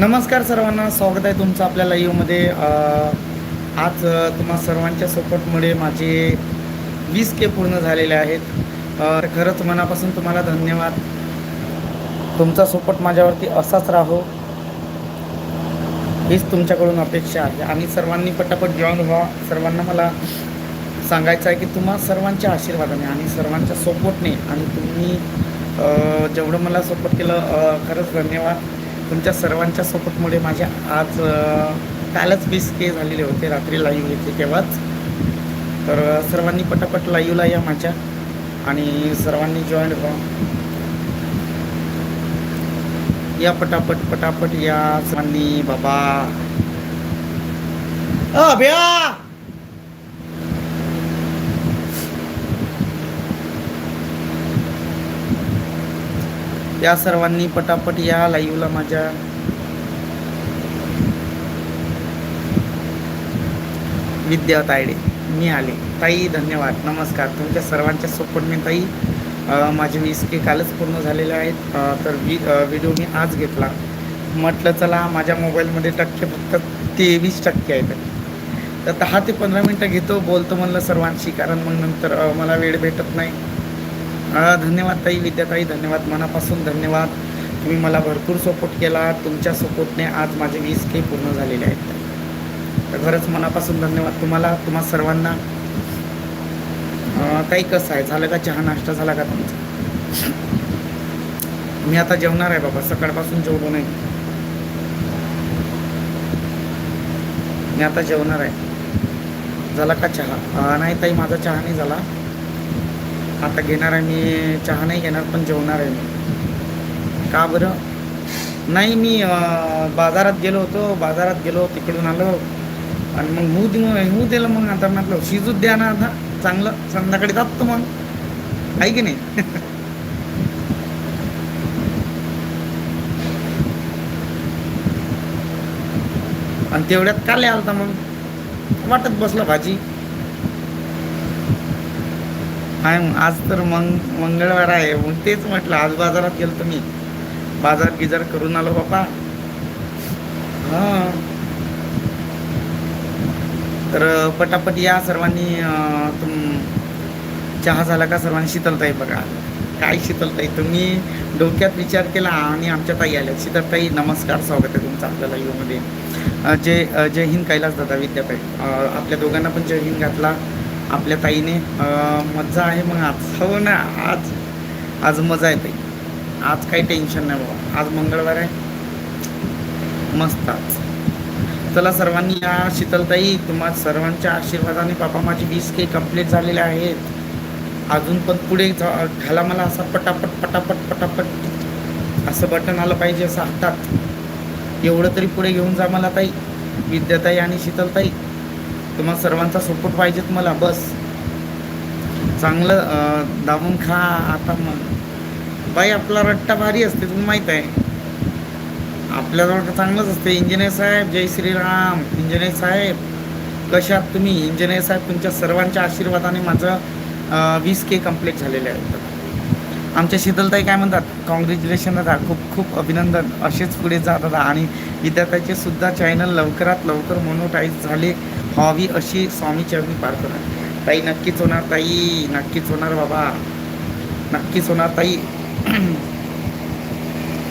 नमस्कार सर्वांना स्वागत आहे तुमचं आपल्या लाईव्हमध्ये आज तुम्हा सर्वांच्या सपोर्टमुळे माझे वीस के पूर्ण झालेले आहेत. खरंच मनापासून तुम्हाला धन्यवाद. तुमचा सपोर्ट माझ्यावरती असाच राहो. हीच तुमच्याकडून अपेक्षा आहे. आणि सर्वांनी पटापट जॉईन व्हा. सर्वांना मला सांगायचं आहे की तुम्हा सर्वांच्या आशीर्वादाने आणि सर्वांच्या सपोर्टने आणि तुम्ही जेवढं मला सपोर्ट केलं खरंच धन्यवाद. तुमच्या सर्वांच्या सपोर्टमुळे माझ्या आज कालच वीस के झालेले होते रात्री लाईव्ह येते तेव्हाच तर सर्वांनी पटापट लाईव्हला या माझ्या आणि सर्वांनी जॉईन व्हा. या पटापट पटापट या सर्वांनी बाबा. अभ्या! या सर्वांनी पटापट या लाईव्हला माझ्या विद्या तायडे मी आले. ताई धन्यवाद. नमस्कार. तुमच्या सर्वांच्या सपोर्टने ताई माझे वीस के कालच पूर्ण झालेले आहेत. तर वी व्हिडिओ मी आज घेतला. म्हटलं चला माझ्या मोबाईलमध्ये टक्के फक्त तेवीस टक्के आहेत. तर दहा ते पंधरा मिनटं घेतो बोलतो म्हणलं सर्वांशी कारण मग नंतर मला वेळ भेटत नाही. धन्यवाद ताई विद्याताई धन्यवाद मनापासून धन्यवाद. तुम्ही मला भरपूर सपोर्ट केला. तुमच्या सपोर्टने आज माझे वीस के पूर्ण झालेले आहेत. तर खरंच मनापासून धन्यवाद तुम्हाला तुम्हा सर्वांना. काही कसं आहे? झालं का चहा नाश्ता झाला का तुमचा? मी आता जेवणार आहे बाबा सकाळपासून जेवलो नाही. मी आता जेवणार आहे. झाला का चहा? नाही ताई माझा चहा नाही झाला. आता घेणार आहे मी चहा नाही घेणार पण जेवणार आहे मी. का बरं? नाही मी बाजारात गेलो होतो बाजारात गेलो तिकडून आलो. आणि मग हू दे हू दिलं मग आता म्हटलं शिजूच द्या ना आता चांगलं संध्याकाळी जातो मग. आहे की नाही? आणि तेवढ्यात का लय आलता मग. वाटत बसलं भाजी. आहे मग आज तर मंग मंगळवार आहे. मग तेच म्हटलं आज बाजारात गेलो मी. बाजार गिजार करून आलो बापा. हां. तर पटापट या सर्वांनी तुम चहा झाला का सर्वांनी शीतलताई बघा. काय शीतलताई? तुम्ही डोक्यात विचार केला आणि आमच्या ताई आल्या. शीतलताई नमस्कार. स्वागत आहे तुमचं आपल्या लाईव्हमध्ये जय जय हिंद कैलास दादा विद्यापीठ. आपल्या दोघांना पण जय हिंद घातला. आपल्या ताईने मजा आहे मग आज. हो ना आज. आज मजा आहे ताई. आज काही टेन्शन नाही बाबा. आज मंगळवार आहे. मस्त आज. चला सर्वांनी या शीतलताई तुम्हा सर्वांच्या आशीर्वादाने बाबा माझी वीस के कंप्लीट झालेले आहेत. अजून पण पुढे जा- घाला मला असा पटापट पटापट पटापट असं बटन आलं पाहिजे असं हातात. एवढं तरी पुढे घेऊन जा मला ताई. विद्याताई आणि शीतलताई. तुम्हाला सर्वांचा सपोर्ट पाहिजेत मला बस. चांगलं दाबून खा आता मग बाई आपला रट्टा भारी असते तुम्ही माहीत आहे. आपल्याजवळ तर चांगलंच असते. इंजिनियर साहेब जय श्रीराम. इंजिनियर साहेब कशात तुम्ही? इंजिनियर साहेब तुमच्या सर्वांच्या आशीर्वादाने माझं वीस के कंप्लीट झालेले आहेत. आमच्या शीतलताई काय म्हणतात? कॉंग्रॅच्युलेशन दादा. खूप खूप अभिनंदन. असेच पुढे जा दादा. आणि विद्यार्थ्याचे सुद्धा चॅनल लवकरात लवकर मोनोटाईज झाले. व्हावी अशी स्वामीची अग्नी प्रार्थना ताई नक्कीच होणार ताई नक्कीच होणार बाबा. नक्कीच होणार ताई.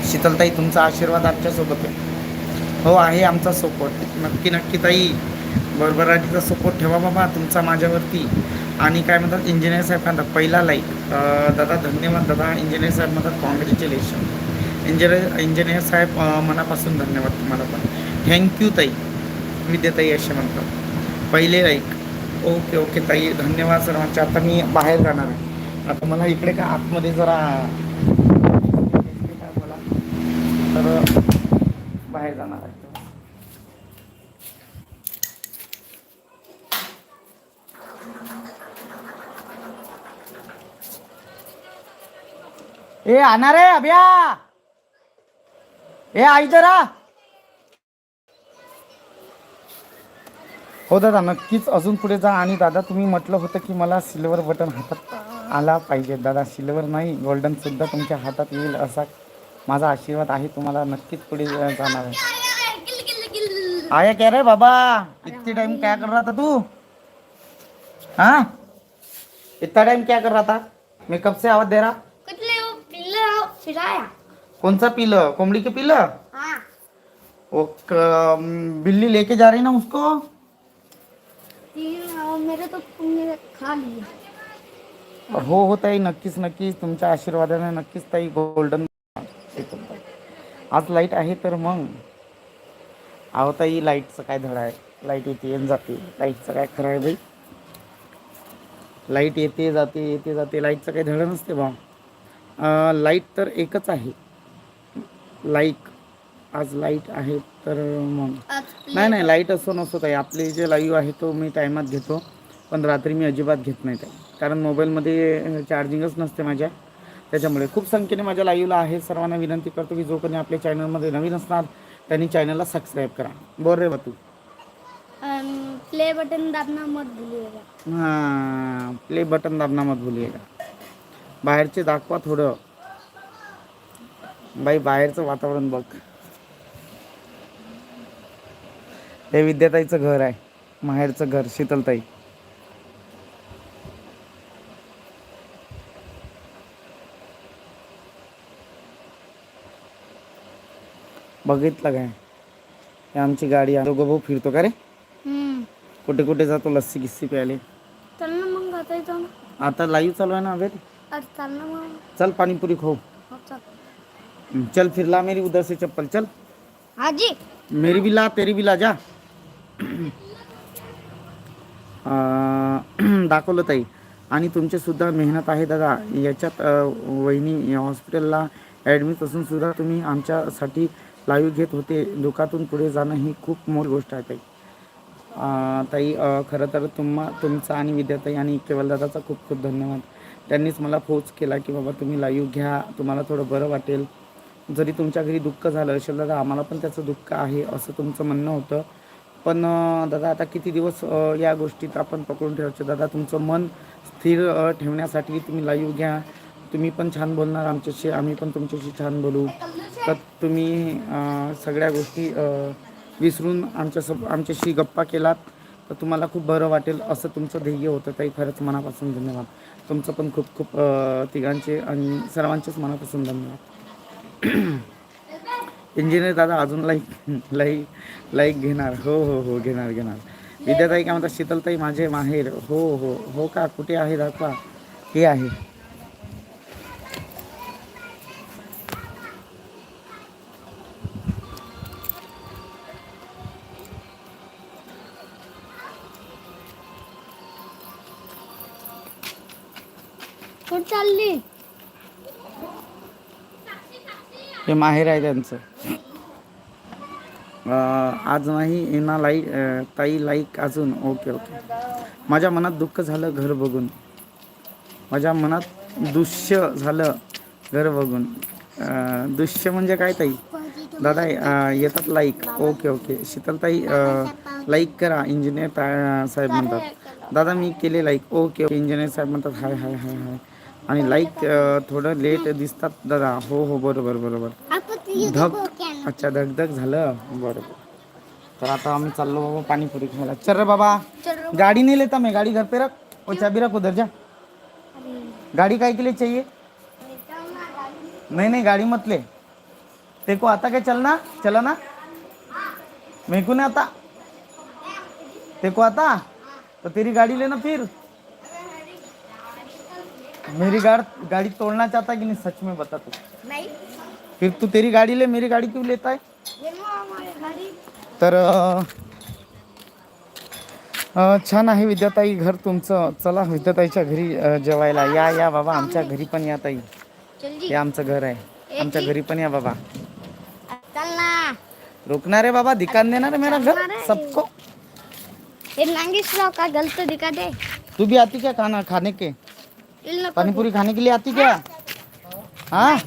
शीतलताई तुमचा आशीर्वाद आमच्यासोबत आहे. हो आहे आमचा सपोर्ट नक्की नक्की ताई. भरभराटीचा सपोर्ट ठेवा बाबा तुमचा माझ्यावरती. आणि काय म्हणतात इंजिनियर साहेब म्हणतात पहिला लाईक दादा धन्यवाद दादा. इंजिनियर साहेब म्हणतात कॉंग्रॅच्युलेशन इंजिनियर इंजिनियर साहेब मनापासून धन्यवाद तुम्हाला पण. थँक्यू ताई. विद्याताई असे म्हणतात पहिले लाईक ओके ओके ताई. धन्यवाद सर्वांचे. आता मी बाहेर जाणार आहे. आता मला इकडे का आतमध्ये जरा मला तर बाहेर जाणार आहे. ए आणारे अभ्या. ए आई जरा. हो दादा नक्कीच. अजून पुढे जा आणि दादा तुम्ही म्हटलं होतं की मला सिल्वर बटन हातात आला पाहिजे. दादा सिल्वर नाही गोल्डन सुद्धा तुमच्या हातात येईल असा माझा आशीर्वाद आहे. तुम्हाला नक्कीच पुढे जाणार आहे. आया क्या रे बाबा? इतने टाइम क्या कर रहा था तू? हाँ? इतना टाइम क्या कर रहा था? मैं कब से आवाज दे रहा? कुछ वो कौन सा पीलं? कोमड़ी के पीलं? हाँ। वो क- बिल्ली लेके जा रही ना उसको? मेरे तो खा हो हो ताई नक्कीच नक्कीच. तुमच्या आशीर्वादाने नक्कीच ताई गोल्डन आज लाइट आहे तर मग. अहो ताई लाईटचं काय धड आहे? लाइट येते येऊन जाते. लाईटचं काय खरं आहे बाई? लाइट येते जाते येते जाते. लाईटचं काही धडं नसते बा. लाइट तर एकच आहे. लाईक आज लाइट आहे. तर मग नाही नाही लाइट असो नसो ताई आपले जे लाईव्ह आहे तो मी टायमात घेतो. पण रात्री मी अजिबात घेत नाही ताई कारण मोबाईलमध्ये चार्जिंगच नसते माझ्या. त्याच्यामुळे खूप संख्येने माझ्या लाईव्हला आहे. सर्वांना विनंती करतो की जो कोणी आपल्या चॅनलमध्ये नवीन असणार त्यांनी चॅनलला सबस्क्राईब करा. बरं रे बा तू प्ले बटन दाबना मत भूलिएगा हां प्ले बटन दाबना मत भूलिएगा बाहेरचे दाखवा थोडं. बाई बाहेरचं वातावरण बघ. हे विद्याताईचं घर आहे. माहेरचं घर शीतलताई. बघितलं काय? हे आमची गाडी आहे. दोघं भाऊ फिरतो का रे? कुठे कुठे जातो? लस्सी गिस्सी प्यायले. चल ना मग आता येतो ना आता लाईव्ह चालू आहे ना आज चल ना मग. चल पानीपुरी खाओ हो चल. हम्म, चल फिर ला मेरी उधर से चप्पल. चल. हाजी मेरी भी ला तेरी भी ला जा. दाखवलं ताई. आणि तुमचीसुद्धा मेहनत आहे दादा. याच्यात वहिनी हॉस्पिटलला ॲडमिट असूनसुद्धा तुम्ही आमच्यासाठी लाईव्ह घेत होते. दुःखातून पुढे जाणं ही खूप मोठी गोष्ट आहे ताई. ताई खरं तर तुम्हा तुमचा आणि विद्याताई आणि केवलदादाचा खूप खूप धन्यवाद. त्यांनीच मला फोच केला की बाबा तुम्ही लाईव्ह घ्या. तुम्हाला थोडं बरं वाटेल. जरी तुमच्या घरी दुःख झालं असेल दादा आम्हाला पण त्याचं दुःख आहे असं तुमचं म्हणणं होतं. पण दादा आता किती दिवस या गोष्टीत आपण पकडून ठेवायचं? दादा तुमचं मन स्थिर ठेवण्यासाठी तुम्ही लाईव्ह घ्या. तुम्ही पण छान बोलणार आमच्याशी आम्ही पण तुमच्याशी छान बोलू. तर तुम्ही सगळ्या गोष्टी विसरून आमच्यासोब आमच्याशी गप्पा केलात तर तुम्हाला खूप बरं वाटेल असं तुमचं ध्येय होतं. ताई खरंच मनापासून धन्यवाद. तुमचं पण खूप खूप तिघांचे आणि सर्वांचेच मनापासून धन्यवाद. इंजिनियर दादा अजून लाईक लाईक लाईक घेणार. हो हो हो घेणार घेणार. विद्याताई काय म्हणतात शीतलताई माझे माहेर. हो हो हो का? कुठे आहे दाखवा हे आहे. हे माहेर आहे त्यांचं. आज नाही येणा लाई ताई लाईक अजून. Okay okay. माझ्या मनात दुःख झालं घर बघून. माझ्या मनात दुष्य झालं घर बघून. अं, दुष्य म्हणजे काय ताई? दादा येतात like. Okay okay. Sheetaltai like करा. इंजिनियर साहेब म्हणतात. दादा मी केले लाईक. Okay okay. इंजिनियर साहेब म्हणतात हाय हाय हाय हाय. आणि लाईक थोडं लेट दिसतात दादा. हो हो बरोबर बरोबर. धग अच्छा धगधग झालं. बरोबर. तर आता आम्ही चाललो बाबा पाणीपुरी खायला. चल रे बाबा. चल गाड़ी नहीं लेता मैं गाड़ी घर पे रख चाबी रख उधर जा. गाड़ी काय के लिए चाहिए? नहीं नहीं गाड़ी मत ले तेरे को आता क्या चलना? चला ना मेरे को नहीं आता. तेरे को आता तो तेरी गाड़ी लेना फिर. मेरी गाड़ गाड़ी तोड़ना चाहता है कि नहीं सच में बता तू। नाही। फिर तू तेरी गाड़ी ले मेरी गाड़ी क्यों लेता है? ये तर छान आहे विद्याताई घर तुमचं. चला विद्याताईच्या घरी जेवायला. या या बाबा आमच्या घरी पण या ताई. हे आमचं घर आहे. आमच्या घरी पण या बाबा. रुकना रे बाबा दिकान देना रे मेरा घर सबको. राव का गलत दिखा दे? तू भी आती क्या खाना खाने के? इल नको पानीपुरी खाने के लिए आती क्या? हाँ?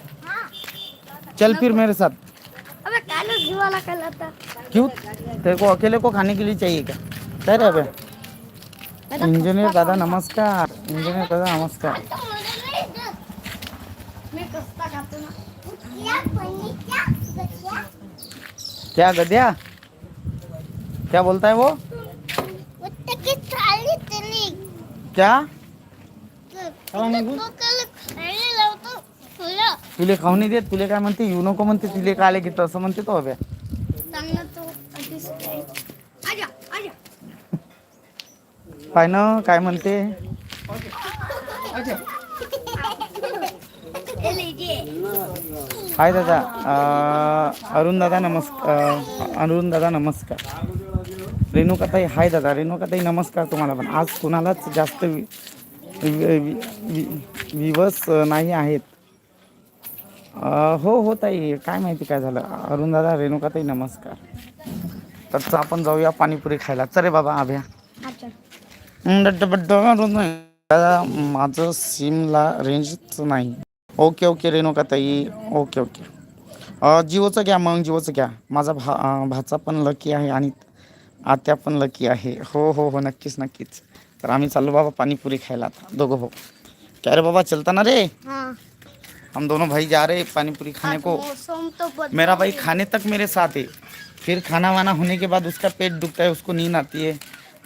चल फिर मेरे साथ। अबे काय? तेरे को अकेले को खाने के लिए चाहिए क्या? काय रे अबे इंजिनियर दादा नमस्कार। इंजिनियर दादा नमस्कार। क्या गद्या? क्या बोलता है वो? क्या? तुला? तुले खाऊ नाही देत तुले काय म्हणते येऊ नको म्हणते तुले काय आले की तसं म्हणते तो अभ्या काय पाय ना काय म्हणते? हाय दादा अं, अरुण दादा नमस्कार अरुण दादा नमस्कार. रेणुकाताई हाय दादा रेणुकाताई नमस्कार तुम्हाला पण. आज कुणालाच जास्त वि- वि- वि- वि- विवस नाही आहेत. हो हो ताई. काय माहिती काय झालं? अरुण दादा रेणुकाताई नमस्कार. तर आपण जाऊया पाणीपुरी खायला. चल रे बाबा आभ्या. दादा माझं सिमला रेंजच नाही. Okay okay Renuka tai. Okay okay. जिओचं घ्या मग जिओचं घ्या. माझा भा भाचा पण लकी आहे आणि आत्या पण लकी आहे. हो हो हो नक्कीच नक्कीच. तर आम्ही चाललो बाबा पाणीपुरी खायला आता. दोघं भाऊ. क्या रे बाबा चलता ना रे। हाँ। हम दोनों भाई जा रहे हैं पानीपुरी खाने को। तो मेरा भाई खाने तक मेरे साथ है। फिर खाना वाना होने के बाद उसका पेट दुखता है उसको नींद आती है।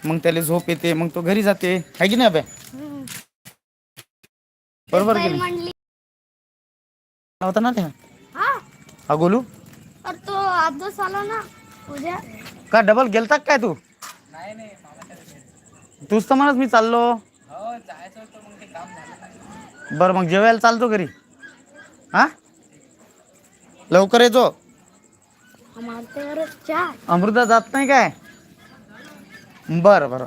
मग त्याला झोप येते मग तो घरी जाते है। की नाही अबे बरोबर की नाही? मंडली होता ना त्या हाँ. हा गोलू? और तो आजच आला ना उद्या. का डबल गेलता काय तू? तूच तर म्हणत मी चाललो. बरं मग जेवायला चालतो घरी. हा? लवकर येतो. अमृता जात नाही काय? बरं बरं.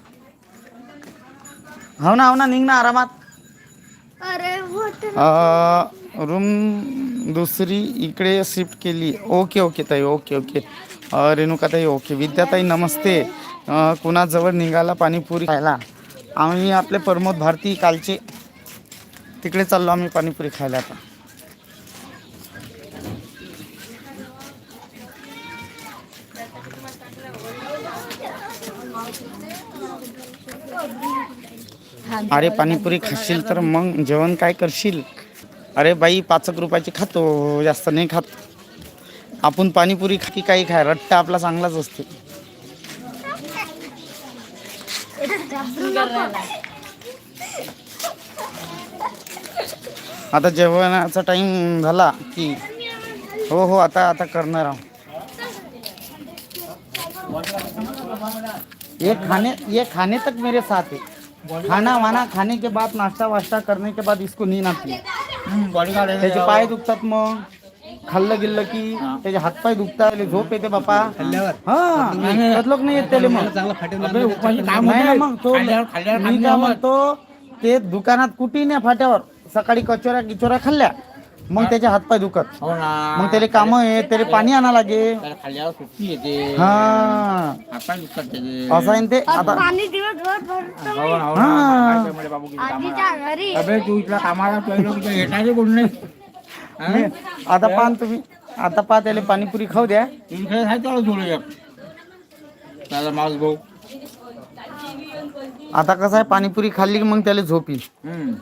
हो ना हो ना निघ ना आरामात. अरे रूम दुसरी इकडे शिफ्ट केली. ओके ओके ताई ओके ओके. अ, रेणुकाताई ओके. विद्याताई नमस्ते. कुणाजवळ निघाला पाणीपुरी खायला? आम्ही आपले प्रमोद भारती कालचे तिकडे चाललो आम्ही पाणीपुरी खायला आता. अरे पाणीपुरी खाशील तर मग जेवण काय करशील? अरे बाई पाच एक रुपयाची खातो जास्त नाही खात. आपण पाणीपुरी खा की काही खाय रट्टा आपला चांगलाच असते. आता जेवणाचा टाइम झाला की हो हो आता आता करणार आहोत. ये खाने ये खाने तक मेरे साथ है। खाना वाना खाने के बाद नाश्ता वाश्ता करने के बाद इसको नींद आती है। त्याचे पाय दुखतात मग. खाल्लं गेलं की त्याचे हातपाय दुखतात झोप येते बापा. हा. बदलोक नाही येत त्याला मग. नाही ना मग तो मी काय म्हणतो ते दुकानात कुठे नाही फाट्यावर. सकाळी कचोऱ्या किचोऱ्या खाल्ल्या. मग त्याचे हातपाय दुखत. हो ना. मग त्याला काम आहे त्याला पाणी आणा लागे त्याला खाल्ल्यावर सुट्टी येते. हा. आपण दुखतात त्याचे. असं आहे ना ते? आता पाणी दिवसभर भरतो हो ना, हो ना. हा. काय त्यामुळे बाबू किती कामाला. आजीच्या घरी. अबे तू इथला कामाला पहिलो की येणारे कोण नाही? हा? मी- आता पाहा ना तुम्ही. आता पहा त्याला पाणीपुरी खाऊ द्या. इकडे आहे त्याला थोडं एक. त्याला मास भाऊ आता कसं आहे पाणीपुरी खाल्ली की मग त्याला झोप हम्म.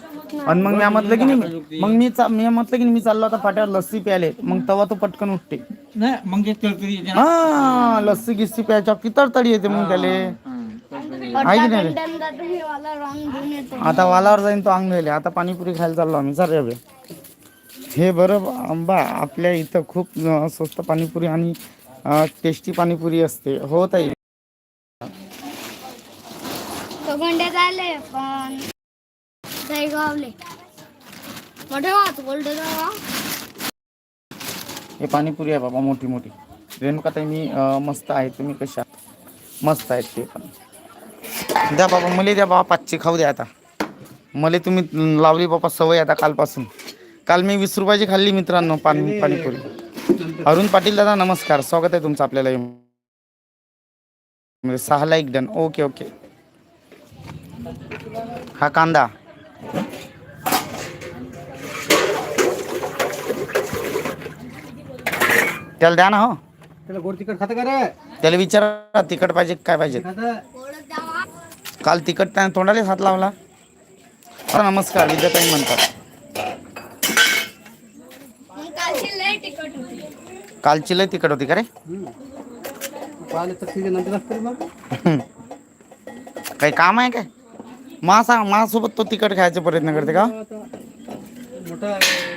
आणि मग मी म्हटलं की नाही मग मी चा- मी म्हटलं की नाही, मी चाललो आता फाट्यावर लस्सी प्यायले. मग तेव्हा तो पटकन उठते. नाही मग ते तळतळी येते ना. हा लस्सी गिस्सी प्यायच्या की तडतडी येते मग त्याले. आहे की नाही? रे? आता वालावर जाईन तो अंग धुयले आता पाणीपुरी खायला चाललो आम्ही. चाल रे बे. हे बरं आंबा आपल्या इथं खूप अं, स्वस्त पाणीपुरी आणि टेस्टी पाणीपुरी असते. हो ताई. तो आले पण दहीगावले मोठे वाच हे पाणीपुरी आहे बाबा मोठी मोठी. रेणुका ताई मी मस्त आहे. तुम्ही कशा? मस्त आहेत ते पण. द्या बाबा मला द्या बाबा पाचशे खाऊ द्या आता. मला तुम्ही लावली बाबा सवय आता कालपासून. काल मी वीस रुपयाची खाल्ली मित्रांनो पाणी पाणीपुरी. अरुण पाटील दादा नमस्कार. स्वागत आहे तुमचं आपल्याला म्हणजे सहा लाईक डन. Okay okay. हा कांदा. त्याला द्या ना हो. त्याला गोड तिखट खातं का रे? त्याला विचारा तिखट पाहिजे का काय पाहिजे? खातं? काल तिखट त्याने तोंडालाच हात लावला. हा, नमस्कार विद्याताई म्हणतात. मग कालची लय तिकट होती. कालची लय तिखट होती का रे? पाहिले तर तिथे नंतर असते मग. काही काम आहे काय? मा सांग माझ्यासोबत तो तिकट खायचा प्रयत्न करते का? आता मोठा आहे.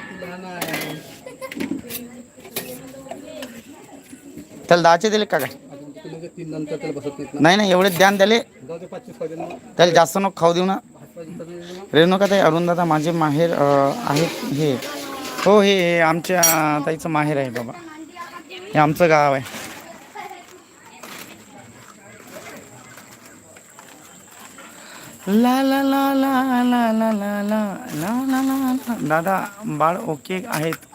त्याला दहाचे दिले का काय नाही नाही एवढे ध्यान दिले त्याला जास्त नको खाऊ देऊ ना रेणुका ताई अरुण दादा माझे माहेर आहेत हे हो हे हे आमच्या ताईचं माहेर आहे बाबा हे आमचं गाव आहे ला ला ला ला ला ला ला ला ला ला. दादा बाळ ओके आहेत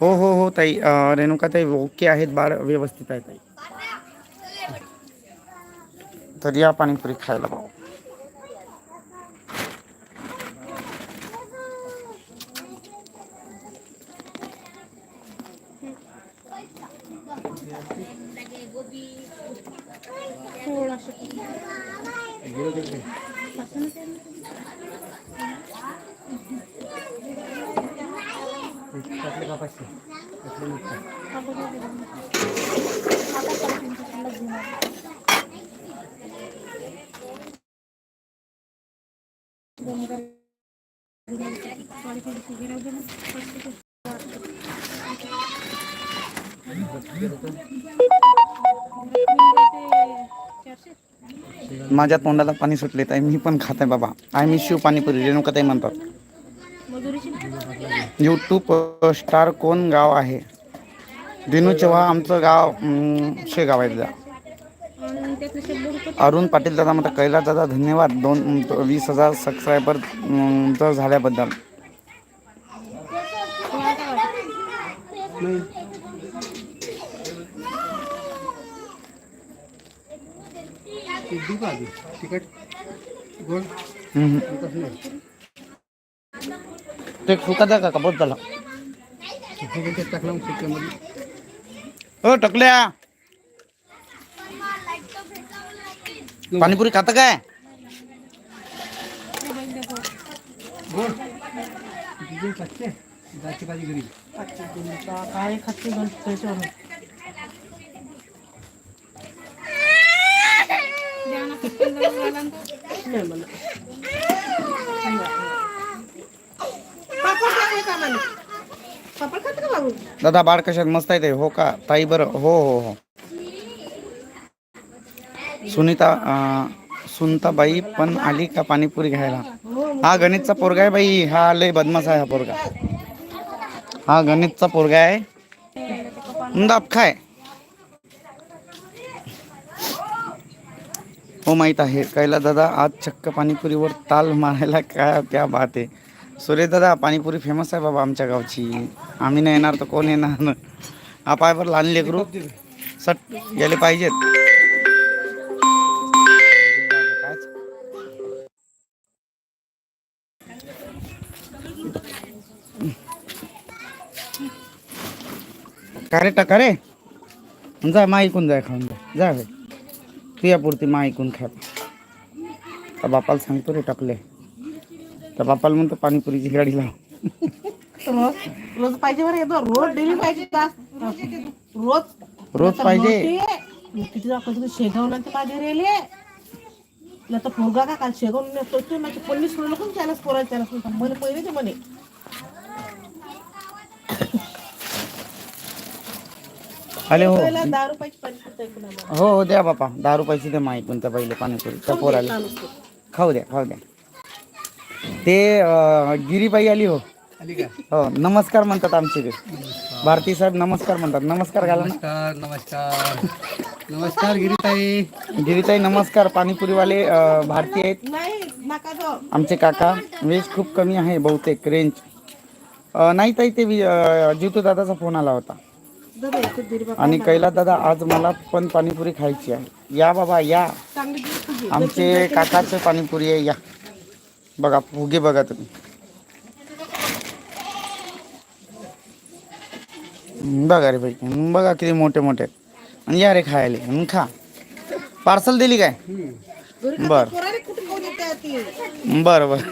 हो हो हो, ताई. रेणुका ताई, ओके आहेत, बाळ व्यवस्थित आहे, ताई. तर या पाणीपुरी खायला भाऊ माझ्या तोंडाला पाणी सुटले ताई. मी पण खात आहे बाबा. आय मी शिव पाणीपुरी रेणुका ताई म्हणतात. यूट्यूब स्टार कोण गाव आहे? दिनू चव्हा आमचं गाव शेगाव आहे दादा अरुण पाटील दादा म्हणतात कैलास दादा धन्यवाद. दोन वीस हजार सबस्क्रायबर झाल्याबद्दल. तिकट ते सुका द्या का? बोल त्याला हो टकल्या. पाणीपुरी खात काय? काय खाते पापड का बाबू दादा बाळ कशात? मस्त आहे ते. हो का? ताई बरं. हो हो हो. सुनीता अं, सुनताबाई पण आली का पाणीपुरी घ्यायला? हा गणितचा पोरगा आहे बाई. हा लय बदमाश आहे हा पोरगा. हा गणितचा पोरगा आहे. दाब खाय. हो माहीत आहे. कैला दादा आज चक्क पाणीपुरीवर ताल मारायला काय क्या बात आहे. दादा पाणीपुरी फेमस आहे बाबा आमच्या गावची. आम्ही नाही येणार तर कोण येणार? ना हा पाय बरं लहान लेकरू. सट गेले पाहिजेत. का रे करे रे? जा मा ऐकून जाय खाऊन जा. जा रे. तुझ्या पुरती मा ऐकून खा. बापाला सांगतो रे टाकले. त्या बापाला म्हणतो पाणीपुरीची गाडी लाव. रोज रोज पाहिजे बरं येतो रोज डेली पाहिजे तास रोज. रोज पाहिजे. किती शेगावला तर रेले. तर पोरगा का काल ते माझे पन्नीस सोडलं पण त्यालाच पोरायला त्याला पहिले ते म्हणे. आले हो. दहा रुपयाची पाणी. हो हो द्या बापा. दहा रुपयाची दे मा ऐकून त्या पहिले पाणीपुरी त्या पोराला. खाऊ द्या खाऊ द्या. ते अं, गिरीबाई आली हो. आली का? हो नमस्कार म्हणतात आमचे ते. भारती साहेब नमस्कार म्हणतात. नमस्कार घाला ना. नमस्कार नमस्कार. नमस्कार गिरीताई. गिरीताई नमस्कार. पाणीपुरीवाले अं, भारती आहेत. नाही नका तो आमचे काका. वेज खूप कमी आहे बहुतेक रेंज अं, नाही ताई ते जितू दादाचा फोन आला होता. आणि कैलास दादा आज मला पण पाणीपुरी खायची आहे. या बाबा या. आमचे काकाचे पाणीपुरी आहे या. बघा फुगे बघा तुम्ही. बघा रे भाई बघा किती मोठे मोठे. आणि या रे खायला खा. पार्सल दिली काय? बर बरं. बरं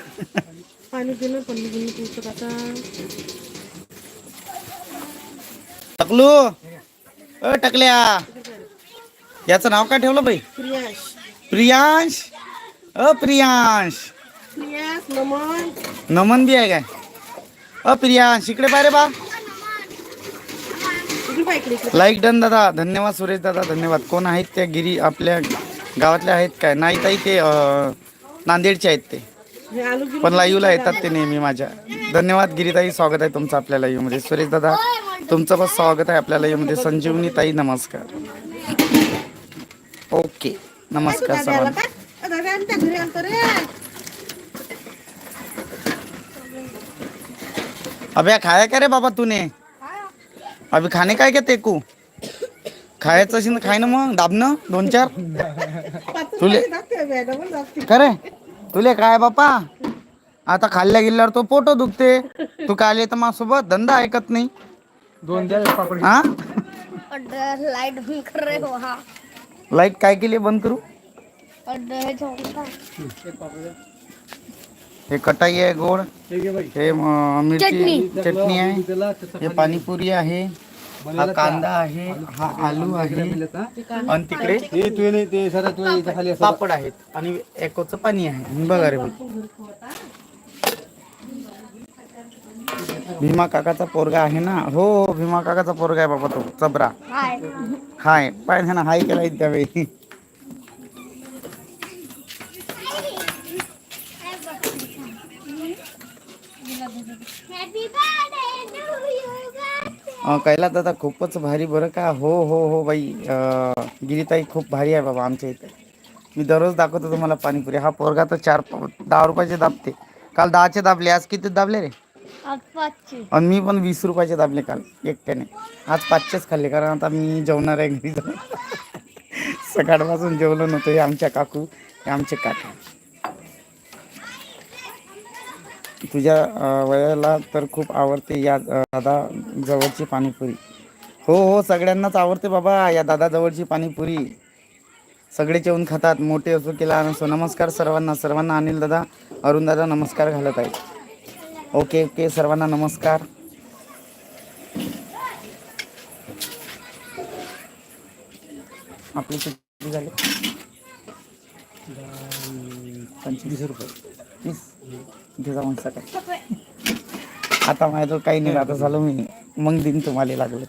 टकलू. अ टकल्या. याचं नाव काय ठेवलं बाई? प्रियांश. प्रियांश. अ प्रियांश. नमन नमन बी आहे काय? अ प्रियांश इकडे पाय रे बा. लाईक डन दादा. धन्यवाद सुरेश दादा. धन्यवाद. कोण आहेत त्या गिरी? आपल्या गावातले आहेत काय? नाही ताई ते नांदेडचे आहेत ते. पण लाईव्हला येतात ते नेहमी माझ्या. धन्यवाद गिरीताई. स्वागत आहे तुमचं आपल्या लाईव्हमध्ये सुरेश दादा तुमचं पण स्वागत आहे आपल्या लाईव्हमध्ये संजीवनी ताई नमस्कार. ओके. नमस्कार दादा आला सर्वांना का? अ, दादा आमच्या घरी आलतो रे अभ्या खाया काय रे बाबा तूने? अभि खाणे काय क्या तेकू? खायचं असेल खाय ना मग दाबनं दोन चार. तुले-. खरे तुले काय बापा? आता खाल्ल्या गेल्यावर तो पोटो दुखते. तू काय आले तर माझ्यासोबत? धंदा ऐकत नाही. दोन हा? और लाइट बंद कर रहे हो हाँ लाइट काय केली बंद करू. हे कटाई आहे गोड. ठीक आहे बाई. हे अं, मिरची चटणी. चटणी आहे. हे पाणीपुरी आहे. हा कांदा आहे हा आलू आहे. आणि तिकडे? ते तू नाही ते सर तू इथं खाली असं. पापड आहेत आणि एकोचं पाणी आहे. बघा रे भाई भीमा काकाचा पोरगा आहे ना? हो भीमा काकाचा पोरगा आहे बाबा तो चबरा. हाय. हाय. पाहिजे ना हाय केला त्यावेळी कैलास दादा खूपच भारी बरं का? हो हो हो बाई. गिरीताई खूप भारी आहे बाबा आमच्या इथे. मी दररोज दाखवतो तुम्हाला पाणीपुरी. हा पोरगा तर चार दहा रुपयाचे दाबते. काल दहाचे दाबले. आज किती दाबले रे? आणि मी पण वीस रुपयाचे दाबले काल एकट्याने. आज पाचशेच खाल्ले कारण आता मी जेवणार आहे घरी. जाऊन सकाळपासून जेवलो नव्हतं हे आमच्या काकू हे आमचे काका. तुझ्या वयाला तर खूप आवडते या दादा जवळची पाणीपुरी. हो हो सगळ्यांनाच आवडते बाबा या दादा जवळची पाणीपुरी. सगळे जेवण खातात मोठे असो की लहान असो. नमस्कार सर्वांना सर्वांना अनिल दादा अरुण दादा नमस्कार घालत आहेत. ओके ओके सर्वांना नमस्कार. आपले किती झाले? पंचवीस रुपये. इथे जाऊन सकाळ आता माझ्याजवळ काही नाही आता झालं मी मग दिन तुम्हाला लागलं.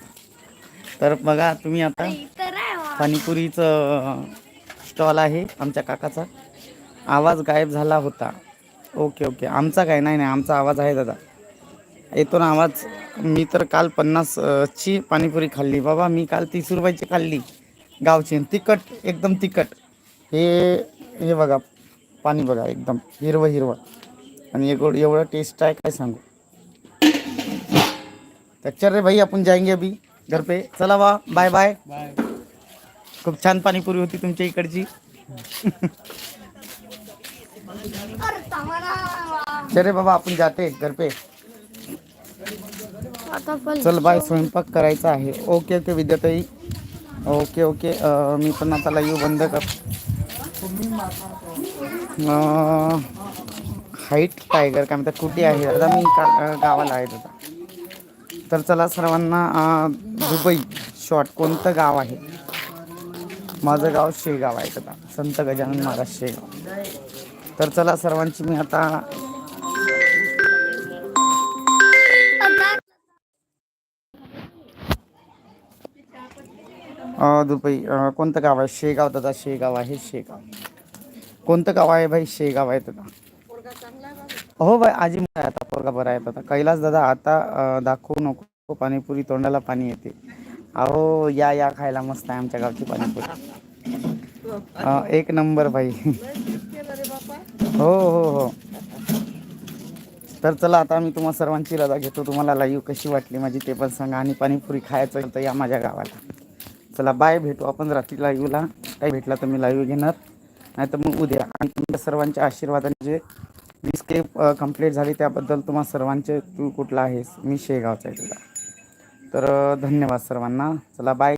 तर बघा तुम्ही आता. पाणीपुरीचं स्टॉल आहे आमच्या काकाचा. आवाज गायब झाला होता. Okay okay. आमचा काय? नाही नाही आमचा आवाज आहे दादा. येतो ना आवाज. मी तर काल पन्नास अ, ची पाणीपुरी खाल्ली. बाबा मी काल तीस रुपयाची खाल्ली. गावची. तिखट एकदम तिखट. हे हे बघा. पाणी बघा एकदम. हिरवं हिरवं. आणि एवढा एवढं टेस्ट आहे काय सांगू? तर चल रे भाई आपण जाएंगे अभी घर पे. चला वा बाय बाय खूप छान पाणीपुरी होती तुमच्या इकडची. चल रे बाबा आपण जाते घर पे. चल बाय स्वयंपाक करायचा आहे. ओके ओके विद्याताई. Okay okay. मी पण आता लाईव्ह बंद कर हाईट टायगर काय म्हणतात कुठे आहे? आता मी का गावाला आहे आता तर चला सर्वांना दुबई शॉर्ट कोणतं गाव आहे? माझं गाव शेगाव आहे आता संत गजानन महाराज शेगाव. तर चला सर्वांची मी आता दुबई कोणतं गाव आहे? शेगाव दादा शेगाव आहे शेगाव. कोणतं गाव आहे भाई? शेगाव आहे दादा. हो बाय आजी मला आहे आता पोरगा बरा आहे आता कैलास दादा आता दाखवू नको पाणीपुरी तोंडाला पाणी येते. अहो या या खायला मस्त आहे आमच्या गावची पाणीपुरी. एक नंबर भाई हो हो हो. तर चला आता मी तुम्हा सर्वांची रजा घेतो. तुम्हाला लाईव्ह कशी वाटली माझी ते पण सांगा. आणि पाणीपुरी खायचं तर या माझ्या गावाला. चला बाय भेटू आपण रात्री लाईव्हला काही भेटला तर मी लाईव्ह घेणार. नाही तर मग उद्या. आणि तुमच्या सर्वांच्या आशीर्वादाने जे वीस के कंप्लीट झाली त्याबद्दल तुम्हा सर्वांचे तू कुठला आहेस? मी शेगावचा आहे तुला. तर धन्यवाद सर्वांना. चला बाय